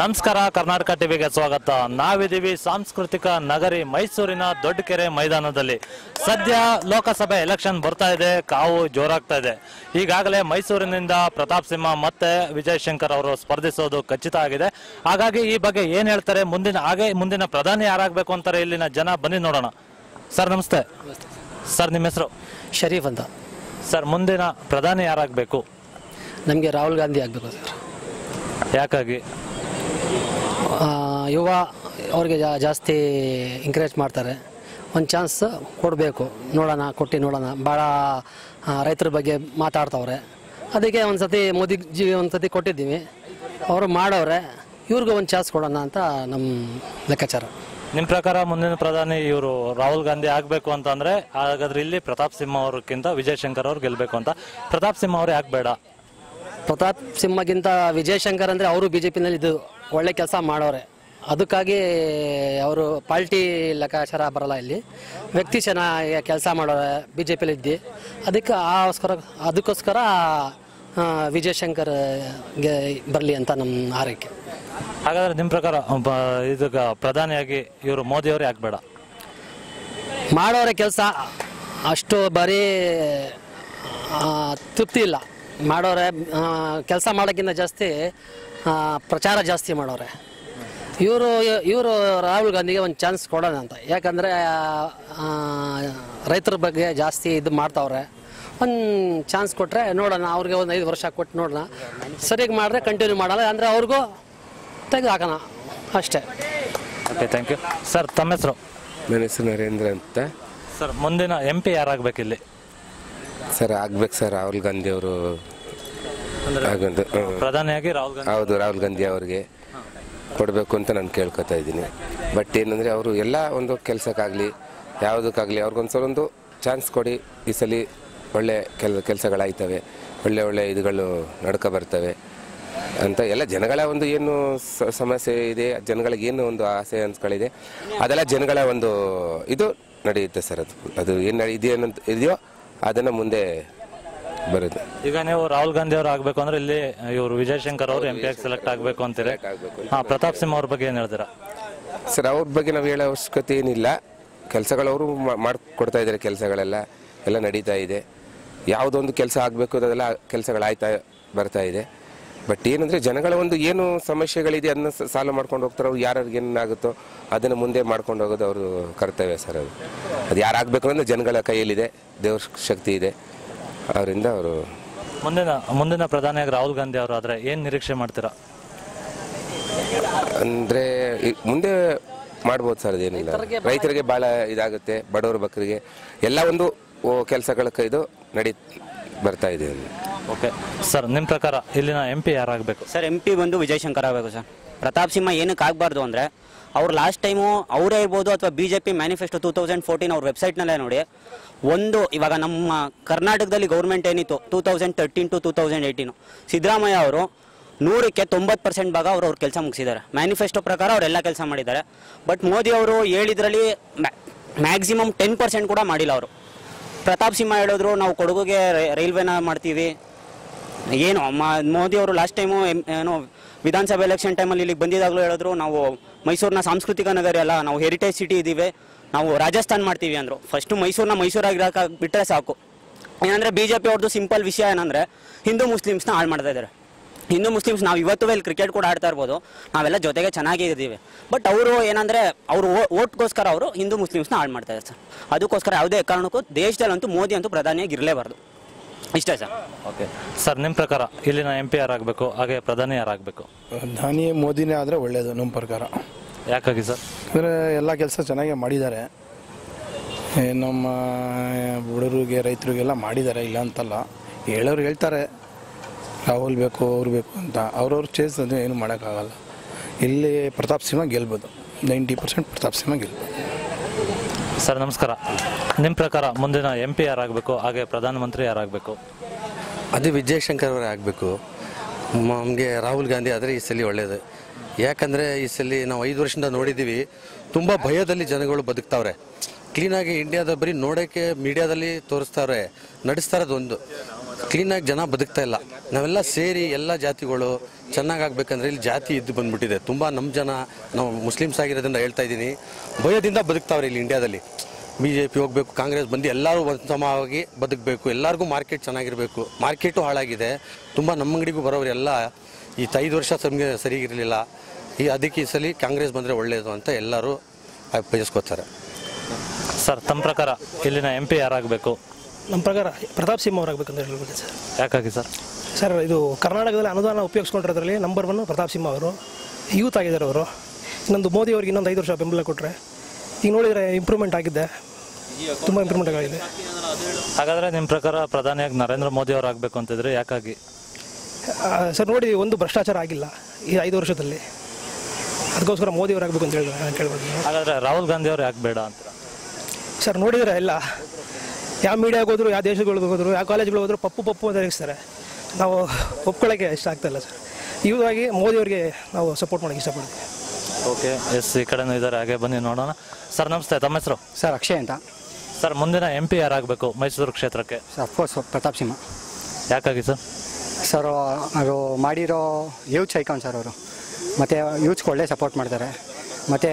ನಮಸ್ಕಾರ ಕರ್ನಾಟಕ ಟಿವಿಗೆ ಸ್ವಾಗತ. ನಾವಿದ್ದೀವಿ ಸಾಂಸ್ಕೃತಿಕ ನಗರಿ ಮೈಸೂರಿನ ದೊಡ್ಡಕೆರೆ ಮೈದಾನದಲ್ಲಿ. ಸದ್ಯ ಲೋಕಸಭೆ ಎಲೆಕ್ಷನ್ ಬರ್ತಾ ಇದೆ ಕಾವು ಜೋರಾಗ್ತಾ ಇದೆ. ಈಗಾಗಲೇ ಮೈಸೂರಿನಿಂದ ಪ್ರತಾಪ್ ಸಿಂಹ ಮತ್ತೆ ವಿಜಯ್ ಶಂಕರ್ ಅವರು ಸ್ಪರ್ಧಿಸೋದು ಖಚಿತ ಆಗಿದೆ. ಹಾಗಾಗಿ ಈ ಬಗ್ಗೆ ಏನ್ ಹೇಳ್ತಾರೆ? ಮುಂದಿನ ಹಾಗೆ ಮುಂದಿನ ಪ್ರಧಾನಿ ಯಾರಾಗಬೇಕು ಅಂತಾರೆ? ಇಲ್ಲಿನ ಜನ ಬನ್ನಿ ನೋಡೋಣ. ಸರ್ ನಮಸ್ತೆ. ಸರ್ ನಿಮ್ಮ ಹೆಸರು? ಶರೀಫ್ ಅಂತ. ಸರ್ ಮುಂದಿನ ಪ್ರಧಾನಿ ಯಾರಾಗಬೇಕು? ನಮಗೆ ರಾಹುಲ್ ಗಾಂಧಿ ಆಗಬೇಕು ಸರ್. ಯಾಕಾಗಿ? ಯುವ ಅವ್ರಿಗೆ ಜಾಸ್ತಿ ಎಂಕರೇಜ್ ಮಾಡ್ತಾರೆ. ಒಂದು ಚಾನ್ಸ್ ಕೊಡಬೇಕು. ನೋಡೋಣ ಕೊಟ್ಟು ನೋಡೋಣ. ಭಾಳ ರೈತರ ಬಗ್ಗೆ ಮಾತಾಡ್ತವ್ರೆ. ಅದಕ್ಕೆ ಒಂದು ಸತಿ ಜೀವಿ ಒಂದು ಸತಿ ಕೊಟ್ಟಿದ್ದೀವಿ. ಅವರು ಮಾಡೋರೆ. ಇವ್ರಿಗೂ ಒಂದು ಚಾನ್ಸ್ ಕೊಡೋಣ ಅಂತ ನಮ್ಮ ಲೆಕ್ಕಾಚಾರ. ನಿಮ್ಮ ಪ್ರಕಾರ ಮುಂದಿನ ಪ್ರಧಾನಿ ಇವರು ರಾಹುಲ್ ಗಾಂಧಿ ಆಗಬೇಕು ಅಂತ ಅಂದ್ರೆ ಹಾಗಾದ್ರೆ ಇಲ್ಲಿ ಪ್ರತಾಪ್ ಸಿಂಹ ಅವ್ರಕ್ಕಿಂತ ವಿಜಯ್ ಶಂಕರ್ ಅವ್ರು ಗೆಲ್ಲಬೇಕು ಅಂತ. ಪ್ರತಾಪ್ ಸಿಂಹ ಅವ್ರು ಯಾಕೆ ಬೇಡ? ಪ್ರತಾಪ್ ಸಿಂಹಗಿಂತ ವಿಜಯ್ ಶಂಕರ್ ಅಂದರೆ ಅವರು ಬಿ ಜೆ ಪಿನಲ್ಲಿ ಇದು ಒಳ್ಳೆ ಕೆಲಸ ಮಾಡೋರೆ. ಅದಕ್ಕಾಗಿ ಅವರು ಪಾರ್ಟಿ ಲೆಕ್ಕಾಚಾರ ಬರಲ್ಲ ಇಲ್ಲಿ. ವ್ಯಕ್ತಿ ಚೆನ್ನಾಗಿ ಕೆಲಸ ಮಾಡೋರೆ ಬಿ ಜೆ ಪಿಲಿ ಇದ್ದು ಅದಕ್ಕೆ ಆಸ್ಕರ ಅದಕ್ಕೋಸ್ಕರ ವಿಜಯಶಂಕರ್ಗೆ ಬರಲಿ ಅಂತ ನಮ್ಮ ಆರೈಕೆ ಹಾಗಾದ್ರೆ ನಿಮ್ಮ ಪ್ರಕಾರ ಇದಕ್ಕೆ ಪ್ರಧಾನಿಯಾಗಿ ಇವರು ಮೋದಿಯವರೇ ಆಗಬೇಡ? ಮಾಡೋರೆ ಕೆಲಸ. ಅಷ್ಟು ಬರೀ ತೃಪ್ತಿ ಇಲ್ಲ. ಮಾಡೋರೆ ಕೆಲಸ ಮಾಡೋಕ್ಕಿಂತ ಜಾಸ್ತಿ ಪ್ರಚಾರ ಜಾಸ್ತಿ ಮಾಡೋರೆ. ಇವರು ಇವರು ರಾಹುಲ್ ಗಾಂಧಿಗೆ ಒಂದು ಚಾನ್ಸ್ ಕೊಡೋಣ ಅಂತ. ಯಾಕಂದರೆ ರೈತರ ಬಗ್ಗೆ ಜಾಸ್ತಿ ಇದು ಮಾಡ್ತಾವ್ರೆ. ಒಂದು ಚಾನ್ಸ್ ಕೊಟ್ಟರೆ ನೋಡೋಣ ಅವ್ರಿಗೆ ಒಂದು ಐದು ವರ್ಷ ಕೊಟ್ಟು ನೋಡೋಣ. ಸರಿಯಾಗಿ ಮಾಡಿದ್ರೆ ಕಂಟಿನ್ಯೂ ಮಾಡಲ್ಲ ಅಂದರೆ ಅವ್ರಿಗೂ ತೆಗೆದು ಹಾಕೋಣ ಅಷ್ಟೇ. ಓಕೆ ಥ್ಯಾಂಕ್ ಯು ಸರ್ ತಮ್ಮ ಹೆಸರು? ನನ್ನ ಹೆಸರು ನರೇಂದ್ರ ಅಂತ. ಸರ್ ಮುಂದಿನ ಎಂ ಪಿ ಯಾರಾಗ್ಬೇಕು ಇಲ್ಲಿ ಸರ್ ಆಗ್ಬೇಕು ಸರ್ ರಾಹುಲ್ ಗಾಂಧಿ ಅವರು. ಪ್ರಧಾನಿಯಾಗಿ ರಾಹುಲ್ ಗಾಂಧಿ ಹೌದು ರಾಹುಲ್ ಗಾಂಧಿ ಅವರಿಗೆ ಕೊಡಬೇಕು ಅಂತ ನಾನು ಕೇಳ್ಕೊತಾ ಇದ್ದೀನಿ ಬಟ್ ಏನಂದರೆ ಅವರು ಎಲ್ಲ ಒಂದು ಕೆಲಸಕ್ಕಾಗಲಿ ಯಾವುದಕ್ಕಾಗಲಿ ಅವ್ರಿಗೊಂದ್ಸಲೊಂದು ಚಾನ್ಸ್ ಕೊಡಿ ಈ ಸಲ ಒಳ್ಳೆ ಕೆಲ ಕೆಲಸಗಳಾಯ್ತವೆ ಒಳ್ಳೆ ಒಳ್ಳೆ ಇದುಗಳು ನಡ್ಕೊ ಬರ್ತವೆ ಅಂತ ಎಲ್ಲ ಜನಗಳ ಒಂದು ಏನು ಸಮಸ್ಯೆ ಇದೆ ಜನಗಳಿಗೆ ಏನು ಒಂದು ಆಸೆ ಅನ್ಸ್ಗಳಿದೆ ಅದೆಲ್ಲ ಜನಗಳ ಒಂದು ಇದು ನಡೆಯುತ್ತೆ ಸರ್ ಅದು ಅದು ಏನು ಇದೆಯೋ ಅದನ್ನು ಮುಂದೆ ಬರುತ್ತೆ. ಈಗ ನೀವು ರಾಹುಲ್ ಗಾಂಧಿ ಅವರು ಆಗ್ಬೇಕು ಅಂದ್ರೆ ಇಲ್ಲಿ ಇವರು ವಿಜಯ್ ಶಂಕರ್ ಅವರು ಎಂ ಪಿ ಆಗಿ ಸೆಲೆಕ್ಟ್ ಆಗ್ಬೇಕು ಅಂತಾರೆ. ಹಾ ಪ್ರತಾಪ್ ಸಿಂಹ ಅವ್ರ ಬಗ್ಗೆ ಏನ್ ಹೇಳ್ತೀರಾ? ಸರ್ ಅವ್ರ ಬಗ್ಗೆ ನಾವು ಹೇಳೋ ಅವಶ್ಯಕತೆ ಏನಿಲ್ಲ. ಕೆಲಸಗಳು ಅವರು ಮಾಡ್ಕೊಡ್ತಾ ಇದ್ದಾರೆ ಕೆಲಸಗಳೆಲ್ಲ. ಎಲ್ಲ ನಡೀತಾ ಇದೆ. ಯಾವುದೊಂದು ಕೆಲಸ ಆಗಬೇಕು ಅದೆಲ್ಲ ಕೆಲಸಗಳಾಯ್ತಾ ಬರ್ತಾ ಇದೆ. ಬಟ್ ಏನಂದರೆ ಜನಗಳ ಒಂದು ಏನು ಸಮಸ್ಯೆಗಳಿದೆ ಅದನ್ನ ಸಾಲ ಮಾಡ್ಕೊಂಡು ಹೋಗ್ತಾರೆ ಅವ್ರು ಯಾರ್ಯಾರಿಗೆ ಏನಾಗುತ್ತೋ ಅದನ್ನು ಮುಂದೆ ಮಾಡ್ಕೊಂಡು ಹೋಗೋದು ಅವರು ಕರ್ತವ್ಯ ಸರ್ ಅದು. ಅದು ಯಾರಾಗಬೇಕು ಅಂದ್ರೆ ಜನಗಳ ಕೈಯಲ್ಲಿದೆ ದೇವ್ರ ಶಕ್ತಿ ಇದೆ. ಅವರಿಂದ ಅವರು ಮುಂದಿನ ಮುಂದಿನ ಪ್ರಧಾನಿಯಾಗಿ ರಾಹುಲ್ ಗಾಂಧಿ ಅವರು ಆದರೆ ಏನು ನಿರೀಕ್ಷೆ ಮಾಡ್ತೀರಾ? ಅಂದರೆ ಮುಂದೆ ಮಾಡ್ಬೋದು ಸರ್ ಅದೇನಿಲ್ಲ. ರೈತರಿಗೆ ಭಾಳ ಇದಾಗುತ್ತೆ ಬಡವರು ಬಕರಿಗೆ ಎಲ್ಲ ಒಂದು ಕೆಲಸಗಳ ಇದು ನಡಿ ಬರ್ತಾ ಇದೆ ಓಕೆ. ಸರ್ ನಿಮ್ಮ ಪ್ರಕಾರ ಇಲ್ಲಿನ ಎಂ ಪಿ ಯಾರಾಗಬೇಕು? ಸರ್ ಎಂ ಪಿ ಬಂದು ವಿಜಯ್ ಶಂಕರ್ ಆಗಬೇಕು ಸರ್. ಪ್ರತಾಪ್ ಸಿಂಹ ಏನಕ್ಕೆ ಆಗಬಾರ್ದು ಅಂದರೆ ಅವ್ರು ಲಾಸ್ಟ್ ಟೈಮು ಅವರೇ ಇರ್ಬೋದು ಅಥವಾ B J P manifesto two thousand fourteen ಅವ್ರ ವೆಬ್ಸೈಟ್ನಲ್ಲೇ ನೋಡಿ ಒಂದು ಇವಾಗ ನಮ್ಮ ಕರ್ನಾಟಕದಲ್ಲಿ ಗೌರ್ಮೆಂಟ್ ಏನಿತ್ತು two thousand thirteen to two thousand eighteen Siddaramaiah ಅವರು ನೂರಕ್ಕೆ ತೊಂಬತ್ತು ಪರ್ಸೆಂಟ್ ಭಾಗ ಅವರು ಅವ್ರ ಕೆಲಸ ಮುಗಿಸಿದ್ದಾರೆ. ಮ್ಯಾನಿಫೆಸ್ಟೋ ಪ್ರಕಾರ ಅವರೆಲ್ಲ ಕೆಲಸ ಮಾಡಿದ್ದಾರೆ. ಬಟ್ ಮೋದಿ ಅವರು ಹೇಳಿದ್ರಲ್ಲಿ ಮ್ಯಾಕ್ಸಿಮಮ್ ಟೆನ್ ಪರ್ಸೆಂಟ್ ಕೂಡ ಮಾಡಿಲ್ಲ ಅವರು. ಪ್ರತಾಪ್ ಸಿಂಹ ಹೇಳಿದ್ರು, ನಾವು ಕೊಡಗುಗೆ ರೈಲ್ವೆನ ಮಾಡ್ತೀವಿ. ಏನು ಮೋದಿ ಅವರು ಲಾಸ್ಟ್ ಟೈಮು ಏನು, ವಿಧಾನಸಭೆ ಎಲೆಕ್ಷನ್ ಟೈಮಲ್ಲಿ ಇಲ್ಲಿಗೆ ಬಂದಿದ್ದಾಗಲೂ ಹೇಳಿದ್ರು, ನಾವು ಮೈಸೂರಿನ ಸಾಂಸ್ಕೃತಿಕ ನಗರಿ ಅಲ್ಲ, ನಾವು ಹೆರಿಟೇಜ್ ಸಿಟಿ ಇದ್ದೀವಿ, ನಾವು ರಾಜಸ್ಥಾನ್ ಮಾಡ್ತೀವಿ ಅಂದರು. ಫಸ್ಟು ಮೈಸೂರನ್ನ ಮೈಸೂರಾಗಿರೋಕೆ ಬಿಟ್ಟರೆ ಸಾಕು. ಏನಂದರೆ ಬಿ ಜೆ ಪಿ ಅವ್ರದ್ದು ಸಿಂಪಲ್ ವಿಷಯ ಏನಂದರೆ, ಹಿಂದೂ ಮುಸ್ಲಿಮ್ಸ್ನ ಹಾಳು ಮಾಡ್ತಾ ಇದ್ದಾರೆ ಹಿಂದೂ ಮುಸ್ಲಿಮ್ಸ್ ನಾವು ಇವತ್ತು ಇಲ್ಲಿ ಕ್ರಿಕೆಟ್ ಕೂಡ ಆಡ್ತಾ ಇರ್ಬೋದು. ನಾವೆಲ್ಲ ಜೊತೆಗೆ ಚೆನ್ನಾಗಿ ಇದ್ದೀವಿ. ಬಟ್ ಅವರು ಏನಂದರೆ ಅವರು ಓಟ್ಗೋಸ್ಕರ ಅವರು ಹಿಂದೂ ಮುಸ್ಲಿಮ್ಸ್ನ ಹಾಳು ಮಾಡ್ತಾ ಇದ್ದಾರೆ ಸರ್. ಅದಕ್ಕೋಸ್ಕರ ಯಾವುದೇ ಕಾರಣಕ್ಕೂ ದೇಶದಲ್ಲಂತೂ ಮೋದಿ ಅಂತೂ ಪ್ರಧಾನಿಯಾಗಿ ಇರಲೇಬಾರ್ದು. ಇಷ್ಟೇ ಸರ್. ಓಕೆ ಸರ್ ನಿಮ್ಮ ಪ್ರಕಾರ ಇಲ್ಲಿನ ಎಂ ಪಿ ಯಾರಾಗಬೇಕು ಹಾಗೆ ಪ್ರಧಾನಿ ಯಾರಾಗಬೇಕು ಪ್ರಧಾನಿ ಮೋದಿನೇ ಆದರೆ ಒಳ್ಳೆಯದು ನಮ್ಮ ಪ್ರಕಾರ. ಯಾಕಾಗಿ ಸರ್? ಅಂದರೆ ಎಲ್ಲ ಕೆಲಸ ಚೆನ್ನಾಗೇ ಮಾಡಿದ್ದಾರೆ. ನಮ್ಮ ಹುಡುಗರಿಗೆ ರೈತರಿಗೆಲ್ಲ ಮಾಡಿದ್ದಾರೆ ಇಲ್ಲ ಅಂತಲ್ಲ. ಹೇಳೋರು ಹೇಳ್ತಾರೆ. ರಾಹುಲ್ ಬೇಕು ಅವ್ರು ಬೇಕು ಅಂತ. ಅವ್ರವ್ರ ಚೇಸ್ ಅದು ಏನು ಮಾಡೋಕ್ಕಾಗಲ್ಲ. ಇಲ್ಲಿ ಪ್ರತಾಪ್ ಸಿಂಹ ಗೆಲ್ಬೋದು. ನೈಂಟಿ ಪರ್ಸೆಂಟ್ ಪ್ರತಾಪ್ ಸಿಂಹ ಗೆಲ್ಬೋದು. ಸರ್ ನಮಸ್ಕಾರ. ನಿಮ್ಮ ಪ್ರಕಾರ ಮುಂದಿನ ಎಂ ಪಿ ಯಾರಾಗಬೇಕು? ಹಾಗೆ ಪ್ರಧಾನಮಂತ್ರಿ ಯಾರಾಗಬೇಕು? ಅದು ವಿಜಯಶಂಕರ್ ಅವರೇ ಆಗಬೇಕು. ನಮಗೆ ರಾಹುಲ್ ಗಾಂಧಿ ಆದರೆ ಈ ಸಲ ಒಳ್ಳೆಯದು ಯಾಕಂದರೆ ಈ ಸಲ ನಾವು ಐದು ವರ್ಷದಿಂದ ನೋಡಿದ್ದೀವಿ ತುಂಬ ಭಯದಲ್ಲಿ ಜನಗಳು ಬದುಕ್ತಾವ್ರೆ. ಕ್ಲೀನಾಗಿ ಇಂಡಿಯಾದ ಬರೀ ನೋಡೋಕ್ಕೆ ಮೀಡಿಯಾದಲ್ಲಿ ತೋರಿಸ್ತಾವ್ರೆ. ನಡೆಸ್ತಾ ಇರೋದು ಒಂದು. ಕ್ಲೀನಾಗಿ ಜನ ಬದುಕ್ತಾ ಇಲ್ಲ. ನಾವೆಲ್ಲ ಸೇರಿ ಎಲ್ಲ ಜಾತಿಗಳು ಚೆನ್ನಾಗಾಗಬೇಕಂದ್ರೆ ಇಲ್ಲಿ ಜಾತಿ ಇದ್ದು ಬಂದ್ಬಿಟ್ಟಿದೆ. ತುಂಬ ನಮ್ಮ ಜನ, ನಾವು ಮುಸ್ಲಿಮ್ಸ್ ಆಗಿರೋದ್ರಿಂದ ಹೇಳ್ತಾ ಇದ್ದೀನಿ. ಭಯದಿಂದ ಬದುಕ್ತಾವ್ರೆ ಇಲ್ಲಿ ಇಂಡಿಯಾದಲ್ಲಿ. ಬಿ ಜೆ ಪಿ ಹೋಗಬೇಕು, ಕಾಂಗ್ರೆಸ್ ಬಂದು ಎಲ್ಲರೂ ಸಮವಾಗಿ ಬದುಕಬೇಕು, ಎಲ್ಲರಿಗೂ ಮಾರ್ಕೆಟ್ ಚೆನ್ನಾಗಿರಬೇಕು. ಮಾರ್ಕೆಟು ಹಾಳಾಗಿದೆ. ತುಂಬ ನಮ್ಮ ಅಂಗಡಿಗೂ ಬರೋರು ಎಲ್ಲ ಈ ಐದು ವರ್ಷ ಸಮ್ಗೆ ಸರಿಗಿರಲಿಲ್ಲ ಈ ಅದಕ್ಕೆ ಈ ಸಲ ಕಾಂಗ್ರೆಸ್ ಬಂದರೆ ಒಳ್ಳೆಯದು ಅಂತ ಎಲ್ಲರೂ ಬಯಸ್ಕೋತಾರೆ ಸರ್, ತಮ್ಮ ಪ್ರಕಾರ ಇಲ್ಲಿನ ಎಂ ಪಿ ಯಾರಾಗಬೇಕು? ನಮ್ಮ ಪ್ರಕಾರ ಪ್ರತಾಪ್ ಸಿಂಹ ಅವರಾಗಬೇಕಂತ ಹೇಳ್ಬೇಕು ಸರ್. ಯಾಕಾಗಿ ಸರ್? ಸರ್ ಇದು ಕರ್ನಾಟಕದಲ್ಲಿ ಅನುದಾನ ಉಪಯೋಗಿಸ್ಕೊಂಡಿರೋದ್ರಲ್ಲಿ ನಂಬರ್ ಒನ್ ಪ್ರತಾಪ್ ಸಿಂಹ ಅವರು ಯೂತ್ ಆಗಿದ್ದಾರೆ ಅವರು. ಇನ್ನೊಂದು ಮೋದಿ ಅವ್ರಿಗೆ ಇನ್ನೊಂದು ಐದು ವರ್ಷ ಬೆಂಬಲ ಕೊಟ್ಟರೆ ಈಗ ನೋಡಿದರೆ ಇಂಪ್ರೂವ್ಮೆಂಟ್ ಆಗಿದೆ. ತುಂಬ ಇಂಪ್ರೂವ್ಮೆಂಟ್ ಆಗಿದೆ. ಹಾಗಾದರೆ ನಿಮ್ಮ ಪ್ರಕಾರ ಪ್ರಧಾನಿಯಾಗಿ ನರೇಂದ್ರ ಮೋದಿ ಅವರು ಆಗಬೇಕು ಅಂತಿದ್ರೆ ಯಾಕಾಗಿ? ಸರ್ ನೋಡಿ ಒಂದು ಭ್ರಷ್ಟಾಚಾರ ಆಗಿಲ್ಲ ಈ ಐದು ವರ್ಷದಲ್ಲಿ. ಅದಕ್ಕೋಸ್ಕರ ಮೋದಿ ಅವರು ಆಗಬೇಕು ಅಂತ ಹೇಳಿ ಕೇಳ್ಬೋದು ಹಾಗಾದ್ರೆ ರಾಹುಲ್ ಗಾಂಧಿ ಅವರು ಯಾಕೆ ಬೇಡ ಅಂತ ಸರ್ ನೋಡಿದರೆ ಎಲ್ಲ ಯಾವ ಮೀಡಿಯಾಗೆ ಹೋದ್ರು ಯಾವ ದೇಶಗಳಿಗೆ ಹೋದ್ರು ಯಾವ ಕಾಲೇಜ್ಗಳು ಹೋದ್ರು ಪಪ್ಪು ಪಪ್ಪು ಅಂತ ರೇಗಿಸ್ತಾರೆ ನಾವು ಒಪ್ಕೊಳ್ಳೋಕ್ಕೆ ಇಷ್ಟ ಆಗ್ತಾಯಿಲ್ಲ ಸರ್. ಇವಾಗಿ ಮೋದಿ ಅವರಿಗೆ ನಾವು ಸಪೋರ್ಟ್ ಮಾಡೋಕ್ಕೆ ಇಷ್ಟಪಡ್ತೀವಿ ಓಕೆ ಎಸ್ ಈ ಕಡೆನೂ ಇದ್ದಾರೆ ಹಾಗೆ ಬನ್ನಿ ನೋಡೋಣ. ಸರ್ ನಮಸ್ತೆ ತಮ್ಮ ಹೆಸರು? ಸರ್ ಅಕ್ಷಯ್ ಅಂತ. ಸರ್ ಮುಂದಿನ ಎಂ ಪಿ ಯಾರಾಗಬೇಕು ಮೈಸೂರು ಕ್ಷೇತ್ರಕ್ಕೆ? Sir of course Pratap Simha. ಯಾಕಾಗಿ ಸರ್ ಸರ್ ಅವರು ಮಾಡಿರೋ ಯೂತ್ಸ್ ಐಕಾನ್ ಸರ್ ಅವರು. ಮತ್ತು ಯೂತ್ಸ್ಗೆ ಒಳ್ಳೆ ಸಪೋರ್ಟ್ ಮಾಡ್ತಾರೆ. ಮತ್ತು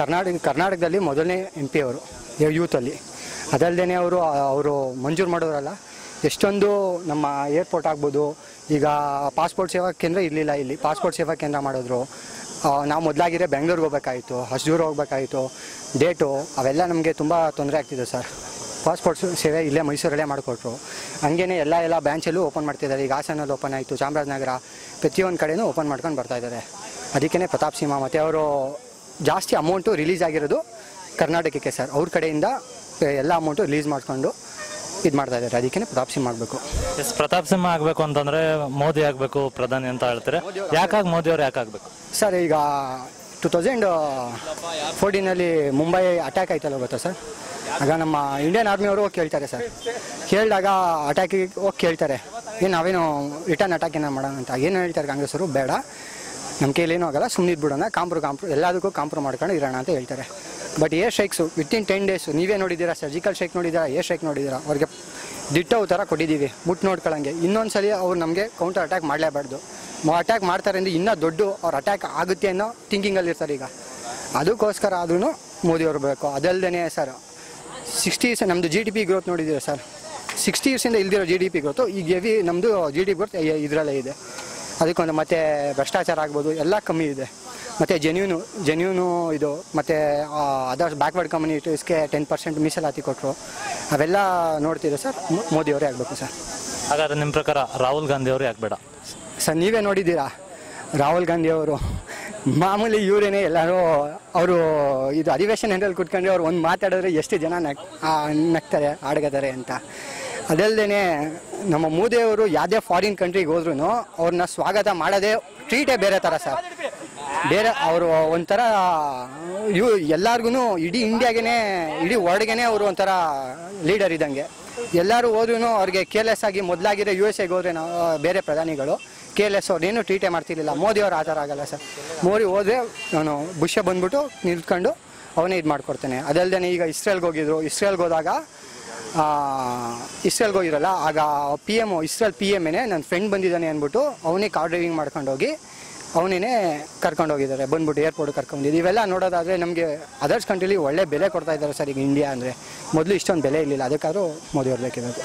ಕರ್ನಾಟಕ ಕರ್ನಾಟಕದಲ್ಲಿ ಮೊದಲನೇ ಎಂ ಪಿ ಅವರು ಯೂತಲ್ಲಿ. ಅದಲ್ಲದೆ ಅವರು ಅವರು ಮಂಜೂರು ಮಾಡೋರಲ್ಲ. ಎಷ್ಟೊಂದು ನಮ್ಮ ಏರ್ಪೋರ್ಟ್ ಆಗ್ಬೋದು, ಈಗ ಪಾಸ್ಪೋರ್ಟ್ ಸೇವಾ ಕೇಂದ್ರ ಇರಲಿಲ್ಲ ಇಲ್ಲಿ. ಪಾಸ್ಪೋರ್ಟ್ ಸೇವಾ ಕೇಂದ್ರ ಮಾಡಿದ್ರು. ನಾವು ಮೊದಲಾಗಿರೇ ಬೆಂಗಳೂರಿಗೆ ಹೋಗ್ಬೇಕಾಯಿತು ಹಸ್ದೂರು ಹೋಗ್ಬೇಕಾಯಿತು ಡೇಟು ಅವೆಲ್ಲ ನಮಗೆ ತುಂಬ ತೊಂದರೆ ಆಗ್ತಿದೆ ಸರ್ ಪಾಸ್ಪೋರ್ಟ್ ಸೇವೆ ಇಲ್ಲೇ ಮೈಸೂರಲ್ಲೇ ಮಾಡಿಕೊಟ್ರು. ಹಂಗೇನೆ ಎಲ್ಲ ಎಲ್ಲ ಬ್ಯಾಂಚಲ್ಲೂ ಓಪನ್ ಮಾಡ್ತಿದ್ದಾರೆ. ಈಗ ಹಾಸನಲ್ಲಿ ಓಪನ್ ಆಯಿತು, ಚಾಮರಾಜನಗರ, ಪ್ರತಿಯೊಂದು ಕಡೆಯೂ ಓಪನ್ ಮಾಡ್ಕೊಂಡು ಬರ್ತಾ ಇದ್ದಾರೆ. ಅದಕ್ಕೇ ಪ್ರತಾಪ್ ಸಿಂಹ ಮತ್ತು ಅವರು ಜಾಸ್ತಿ ಅಮೌಂಟು ರಿಲೀಸ್ ಆಗಿರೋದು ಕರ್ನಾಟಕಕ್ಕೆ ಸರ್ ಅವ್ರ ಕಡೆಯಿಂದ ಎಲ್ಲ ಅಮೌಂಟು ರಿಲೀಸ್ ಮಾಡ್ಕೊಂಡು ಇದು ಮಾಡ್ತಾ ಇದ್ದಾರೆ. ಅದಕ್ಕೆ ಪ್ರತಾಪ್ ಸಿಂಹ ಮಾಡಬೇಕು. ಎಸ್ ಪ್ರತಾಪ್ ಸಿಂಹ ಆಗಬೇಕು ಅಂತಂದರೆ ಮೋದಿ ಆಗಬೇಕು ಪ್ರಧಾನಿ ಅಂತ ಹೇಳ್ತಾರೆ. ಯಾಕಾಗಿ ಮೋದಿ ಅವ್ರು ಯಾಕಾಗಬೇಕು ಸರ್ ಈಗ ಟು ತೌಸಂಡ್ ಫೋರ್ಟೀನಲ್ಲಿ ಮುಂಬೈ ಅಟ್ಯಾಕ್ ಆಯ್ತಲ್ಲ ಗೊತ್ತಾ ಸರ್ ಆಗ ನಮ್ಮ ಇಂಡಿಯನ್ ಆರ್ಮಿಯವರು ಹೋಗಿ ಕೇಳ್ತಾರೆ ಸರ್ ಕೇಳಿದಾಗ ಅಟ್ಯಾಕಿಗೆ ಹೋಗಿ ಕೇಳ್ತಾರೆ. ಏನು ನಾವೇನು ರಿಟರ್ನ್ ಅಟ್ಯಾಕ್ ಏನೋ ಮಾಡೋಣ ಅಂತ. ಏನು ಹೇಳ್ತಾರೆ ಕಾಂಗ್ರೆಸ್ಸರು ಬೇಡ. ನಮ್ಮ ಕೈಲೇನೂ ಆಗಲ್ಲ. ಸುಮ್ಮನೆ ಇದ್ಬಿಡೋಣ ಕಾಂಪ್ರು ಕಾಂಪ್ರು ಎಲ್ಲದಕ್ಕೂ ಕಾಂಪ್ರು ಮಾಡ್ಕೊಂಡು ಇರೋಣ ಅಂತ ಹೇಳ್ತಾರೆ. But air with within ten days ನೀವೇ ನೋಡಿದ್ದೀರಾ? ಸರ್ಜಿಕಲ್ ಶೇಕ್ ನೋಡಿದ್ದೀರಾ? ಏ ಶೇಕ್ ನೋಡಿದ್ದೀರಾ? ಅವ್ರಿಗೆ ದಿಟ್ಟ ಥರ ಕೊಟ್ಟಿದ್ದೀವಿ. ಮುಟ್ಟು ನೋಡ್ಕೊಳ್ಳಂಗೆ ಇನ್ನೊಂದು ಸಲ ಅವ್ರು ನಮಗೆ ಕೌಂಟರ್ ಅಟ್ಯಾಕ್ ಮಾಡಲೇಬಾರ್ದು. ಅಟ್ಯಾಕ್ ಮಾಡ್ತಾರೆ ಅಂದರೆ ಇನ್ನೂ ದೊಡ್ಡ ಅವ್ರು ಅಟ್ಯಾಕ್ ಆಗುತ್ತೆ ಅನ್ನೋ ಥಿಂಕಿಂಗಲ್ಲಿ ಇರ್ತಾರೆ ಈಗ. ಅದಕ್ಕೋಸ್ಕರ ಆದ್ರೂ ಮೋದಿ ಅವರು ಬೇಕು. ಅದಲ್ಲದೇ ಸರ್ ಸಿಕ್ಸ್ಟಿ ಇಯರ್ಸ್ ನಮ್ಮದು ಜಿ ಡಿ ಪಿ ಗ್ರೋತ್ ನೋಡಿದ್ದೀರಾ ಸರ್? ಸಿಕ್ಸ್ಟಿ ಇಯರ್ಸಿಂದ ಇಲ್ದಿರೋ ಜಿ ಡಿ ಪಿ ಗ್ರೋತು ಈಗ ಎವಿ ನಮ್ಮದು ಜಿ ಡಿ ಪಿ ಗ್ರೋತ್ ಇದರಲ್ಲೇ ಇದೆ. ಅದಕ್ಕೊಂದು ಮತ್ತೆ ಭ್ರಷ್ಟಾಚಾರ ಆಗ್ಬೋದು, ಎಲ್ಲ ಕಮ್ಮಿ ಇದೆ. ಮತ್ತು ಜೆನ್ಯೂನು ಜೆನ್ಯೂನು ಇದು ಮತ್ತು ಅದರ್ಸ್ ಬ್ಯಾಕ್ವರ್ಡ್ ಕಮ್ಯುನಿಟೀಸ್ಗೆ ಟೆನ್ ಪರ್ಸೆಂಟ್ ಮೀಸಲಾತಿ ಕೊಟ್ಟರು ಅವೆಲ್ಲ ನೋಡ್ತಿದ್ರು ಸರ್ ಮೋದಿಯವರೇ ಆಗಬೇಕು ಸರ್. ಹಾಗಾದ್ರೆ ನಿಮ್ಮ ಪ್ರಕಾರ ರಾಹುಲ್ ಗಾಂಧಿ ಆಗಬೇಡ? ಸರ್ ನೀವೇ ನೋಡಿದ್ದೀರಾ? ರಾಹುಲ್ ಗಾಂಧಿ ಅವರು ಮಾಮೂಲಿ ಇವರೇನೆ ಎಲ್ಲರೂ ಅವರು ಇದು ಅಧಿವೇಶನ ಹೆಂಡಲ್ಲಿ ಕುತ್ಕೊಂಡ್ರೆ ಅವ್ರು ಒಂದು ಮಾತಾಡಿದ್ರೆ ಎಷ್ಟು ಜನ ನಗ್ ನಗ್ತಾರೆ ಆಡ್ಗದಾರೆ ಅಂತ. ಅದಲ್ಲದೆ ನಮ್ಮ ಮೋದಿಯವರು ಯಾವುದೇ ಫಾರಿನ್ ಕಂಟ್ರಿಗೆ ಹೋದ್ರೂ ಅವ್ರನ್ನ ಸ್ವಾಗತ ಮಾಡೋದೇ ಟ್ರೀಟೇ ಬೇರೆ ಥರ ಸರ್. ಬೇರೆ ಅವರು ಒಂಥರ, ಇವು ಎಲ್ಲಾರ್ಗು ಇಡೀ ಇಂಡಿಯಾಗೆನೆ, ಇಡೀ ವರ್ಲ್ಡ್ಗೆನೆ ಅವರು ಒಂಥರ ಲೀಡರ್ ಇದ್ದಂಗೆ. ಎಲ್ಲರೂ ಹೋದ್ರೂ ಅವ್ರಿಗೆ ಕೇರ್ಲೆಸ್ ಆಗಿ ಮೊದಲಾಗಿರೋ ಯು ಎಸ್ ಎಗೆ ಹೋದ್ರೆ ಬೇರೆ ಪ್ರಧಾನಿಗಳು ಕೇರ್ಲೆಸ್ ಅವ್ರು ಏನು ಟ್ರೀಟೇ ಮಾಡ್ತಿರ್ಲಿಲ್ಲ. ಮೋದಿ ಅವ್ರು ಆ ಥರ ಆಗಲ್ಲ ಸರ್. ಮೋದಿ ಹೋದ್ರೆ ನಾನು ಬುಷ ಬಂದ್ಬಿಟ್ಟು ನಿಂತ್ಕೊಂಡು ಅವನೇ ಇದು ಮಾಡ್ಕೊಡ್ತೇನೆ. ಅದಲ್ಲದೆ ಈಗ ಇಸ್ರೇಲ್ಗೆ ಹೋಗಿದ್ರು. ಇಸ್ರೇಲ್ಗೆ ಹೋದಾಗ ಇಸ್ರೇಲ್ಗೆ ಹೋಗಿರಲ್ಲ, ಆಗ P M Israel P M ಏನೇ ನನ್ನ ಫ್ರೆಂಡ್ ಬಂದಿದ್ದಾನೆ ಅಂದ್ಬಿಟ್ಟು ಅವನೇ ಕಾರ್ ಡ್ರೈವಿಂಗ್ ಮಾಡ್ಕೊಂಡು ಹೋಗಿ ಅವನೇನೆ ಕರ್ಕೊಂಡು ಹೋಗಿದ್ದಾರೆ ಬಂದ್ಬಿಟ್ಟು ಏರ್ಪೋರ್ಟ್ ಕರ್ಕೊಂಡಿದ್ದು ಇವೆಲ್ಲ ನೋಡೋದಾದ್ರೆ ನಮಗೆ ಅದರ್ಸ್ ಕಂಟ್ರಿಲಿ ಒಳ್ಳೆ ಬೆಲೆ ಕೊಡ್ತಾ ಇದ್ದಾರೆ ಸರ್. ಈಗ ಇಂಡಿಯಾ ಅಂದರೆ ಮೊದಲು ಇಷ್ಟೊಂದು ಬೆಲೆ ಇರಲಿಲ್ಲ ಅದಕ್ಕಾದ್ರೂ ಮೋದಿ ಅವರು ಬೇಕಿರೋದು.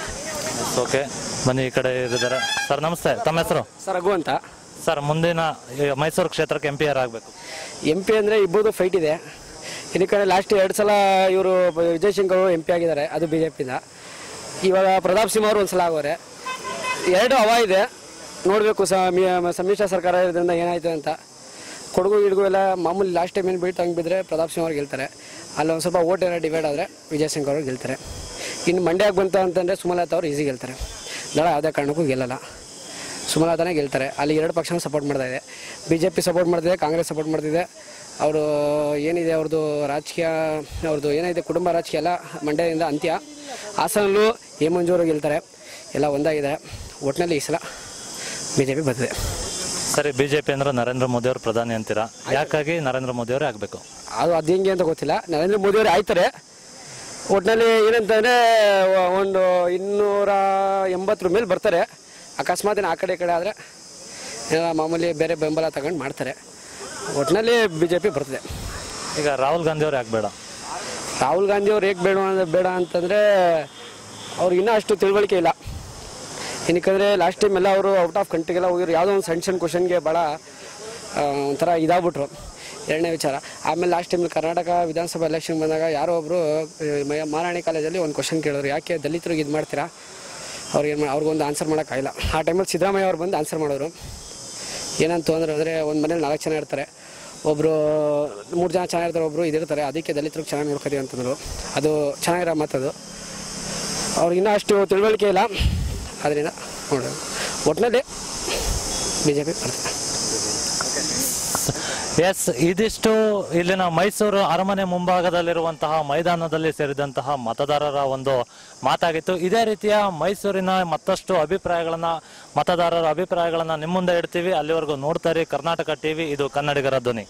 ಓಕೆ ಬನ್ನಿ ಈ ಕಡೆ ಇದ್ದಾರೆ ಸರ್ ನಮಸ್ತೆ. ತಮ್ಮ ಹೆಸರು? ಸರ್ ರಘು ಅಂತ. ಸರ್ ಮುಂದಿನ ಮೈಸೂರು ಕ್ಷೇತ್ರಕ್ಕೆ ಎಂ ಪಿ ಯಾರಾಗಬೇಕು ಎಂ ಪಿ ಅಂದರೆ ಇಬ್ಬರದು ಫೈಟ್ ಇದೆ. ಇನ್ನು ಕಡೆ ಲಾಸ್ಟ್ ಎರಡು ಸಲ ಇವರು ವಿಜಯಶಂಕರ್ ಅವರು ಎಂ ಪಿ ಆಗಿದ್ದಾರೆ ಅದು ಬಿ ಜೆ ಪಿದ ಇವಾಗ ಪ್ರತಾಪ್ ಸಿಂಹ ಅವರು ಒಂದು ಸಲ ಆಗೋರೆ. ಎರಡು ಹವಾ ಇದೆ. ನೋಡಬೇಕು ಸಮ್ಮಿಶ್ರ ಸರ್ಕಾರ ಇರೋದ್ರಿಂದ ಏನಾಯ್ತು ಅಂತ. ಕೊಡಗು ಗಿಡಗು ಎಲ್ಲ ಮಾಮೂಲಿ ಲಾಸ್ಟ್ ಟೈಮ್ ಏನು ಬೀಳ್ತು ಹಂಗೆ ಬಿದ್ದರೆ ಪ್ರತಾಪ್ ಸಿಂಗ್ ಅವ್ರು ಗೆಲ್ತಾರೆ. ಅಲ್ಲಿ ಒಂದು ಸ್ವಲ್ಪ ಓಟ್ ಏನೋ ಡಿವೈಡ್ ಆದರೆ ವಿಜಯ್ ಸಿಂಗ್ ಅವರು ಗೆಲ್ತಾರೆ. ಇನ್ನು ಮಂಡ್ಯಕ್ಕೆ ಬಂತು ಅಂತಂದರೆ ಸುಮಲತಾ ಅವರು ಈಸಿ ಗೆಲ್ತಾರೆ. ದಳ ಯಾವುದೇ ಕಾರಣಕ್ಕೂ ಗೆಲ್ಲಲ್ಲ. ಸುಮಲತಾನೇ ಗೆಲ್ತಾರೆ. ಅಲ್ಲಿ ಎರಡು ಪಕ್ಷನೂ ಸಪೋರ್ಟ್ ಮಾಡ್ತಾ ಇದೆ. ಬಿ ಜೆ ಪಿ ಸಪೋರ್ಟ್ ಮಾಡ್ತಿದೆ, ಕಾಂಗ್ರೆಸ್ ಸಪೋರ್ಟ್ ಮಾಡ್ತಿದೆ. ಅವರು ಏನಿದೆ ಅವ್ರದ್ದು ರಾಜಕೀಯ ಅವ್ರದ್ದು ಏನಿದೆ ಕುಟುಂಬ ರಾಜಕೀಯ ಎಲ್ಲ ಮಂಡ್ಯದಿಂದ ಅಂತ್ಯ. ಹಾಸನಲ್ಲೂ ಹೇಮಂಜೂರು ಮಂಜೂರು ಗೆಲ್ತಾರೆ. ಎಲ್ಲ ಒಂದಾಗಿದೆ. ಒಟ್ಟಿನಲ್ಲಿ ಈ ಸಲ ಬಿ ಜೆ ಪಿ ಬರ್ತಿದೆ ಸರಿ ಬಿಜೆಪಿ ಅಂದ್ರೆ ನರೇಂದ್ರ ಮೋದಿ ಅವರು ಪ್ರಧಾನಿ ಅಂತೀರಾ? ಯಾಕಾಗಿ ನರೇಂದ್ರ ಮೋದಿ ಅವರೇ ಆಗಬೇಕು? ಅದು ಅದು ಹೆಂಗೆ ಅಂತ ಗೊತ್ತಿಲ್ಲ. ನರೇಂದ್ರ ಮೋದಿ ಅವರು ಆಯ್ತಾರೆ. ಒಟ್ಟಿನಲ್ಲಿ ಏನಂತಂದರೆ ಒಂದು ಇನ್ನೂರ ಎಂಬತ್ತರ ಮೇಲೆ ಬರ್ತಾರೆ. ಅಕಸ್ಮಾತ್ ಆ ಕಡೆ ಈ ಕಡೆ ಆದರೆ ಮಾಮೂಲಿ ಬೇರೆ ಬೆಂಬಲ ತಗೊಂಡು ಮಾಡ್ತಾರೆ. ಒಟ್ಟಿನಲ್ಲಿ ಬಿ ಜೆ ಪಿ ಬರ್ತದೆ. ಈಗ ರಾಹುಲ್ ಗಾಂಧಿ ಅವ್ರು ಯಾಕೆ ಬೇಡ ರಾಹುಲ್ ಗಾಂಧಿ ಅವ್ರು ಹೇಗೆ ಬೇಡ ಬೇಡ ಅಂತಂದರೆ ಅವ್ರಿಗೆ ಇನ್ನೂ ಅಷ್ಟು ತಿಳುವಳಿಕೆ ಇಲ್ಲ. ಏನಕ್ಕಂದರೆ ಲಾಸ್ಟ್ ಟೈಮ್ ಎಲ್ಲ ಅವರು ಔಟ್ ಆಫ್ ಕಂಟ್ರಿಗೆಲ್ಲ ಹೋಗಿರು ಯಾವುದೋ ಒಂದು ಸಣ್ಣ ಸಣ್ಣ ಕ್ವಶನ್ಗೆ ಭಾಳ ಒಂಥರ ಇದಾಗ್ಬಿಟ್ರು. ಎರಡನೇ ವಿಚಾರ. ಆಮೇಲೆ ಲಾಸ್ಟ್ ಟೈಮ್ ಕರ್ನಾಟಕ ವಿಧಾನಸಭಾ ಎಲೆಕ್ಷನ್ ಬಂದಾಗ ಯಾರೋ ಒಬ್ಬರು ಮಹಾರಾಣಿ ಕಾಲೇಜಲ್ಲಿ ಒಂದು ಕ್ವಶನ್ ಕೇಳಿದ್ರು. ಯಾಕೆ ದಲಿತರಿಗೆ ಇದು ಮಾಡ್ತೀರಾ? ಅವ್ರಿಗೆ ಏನು ಅವ್ರಿಗೊಂದು ಆನ್ಸರ್ ಮಾಡೋಕ್ಕಾಗಿಲ್ಲ ಆ ಟೈಮಲ್ಲಿ ಸಿದ್ದರಾಮಯ್ಯ ಅವ್ರು ಬಂದು ಆನ್ಸರ್ ಮಾಡೋರು ಏನಂತ ಅಂದ್ರೆ, ಅಂದರೆ ಒಂದು ಮನೇಲಿ ನಾಲ್ಕು ಜನ ಇರ್ತಾರೆ. ಒಬ್ಬರು ಮೂರು ಜನ ಚೆನ್ನಾಗಿರ್ತಾರೆ ಒಬ್ಬರು ಇದಿರ್ತಾರೆ ಅದಕ್ಕೆ ದಲಿತರಿಗೆ ಚೆನ್ನಾಗಿ ನೋಡ್ಕೋತೀವಿ ಅಂತಂದರು. ಅದು ಚೆನ್ನಾಗಿರೋ ಮಾತದು ಅವ್ರಿಗೆ ಇನ್ನೂ ಅಷ್ಟು ತಿಳುವಳಿಕೆ ಇಲ್ಲ. ಅದರಿಂದ ನೋಡೋಣ ಒಟ್ಟಿನಲ್ಲಿ ಬಿ ಎಸ್ ಇದಿಷ್ಟು ಇಲ್ಲಿನ ಮೈಸೂರು ಅರಮನೆ ಮುಂಭಾಗದಲ್ಲಿರುವಂತಹ ಮೈದಾನದಲ್ಲಿ ಸೇರಿದಂತಹ ಮತದಾರರ ಒಂದು ಮಾತಾಗಿತ್ತು. ಇದೇ ರೀತಿಯ ಮೈಸೂರಿನ ಮತ್ತಷ್ಟು ಅಭಿಪ್ರಾಯಗಳನ್ನ, ಮತದಾರರ ಅಭಿಪ್ರಾಯಗಳನ್ನ ನಿಮ್ಮ ಮುಂದೆ ಇಡ್ತೀವಿ. ಅಲ್ಲಿವರೆಗೂ ನೋಡ್ತಾರೆ ಕರ್ನಾಟಕ ಟಿವಿ ಇದು ಕನ್ನಡಿಗರ ಧ್ವನಿ.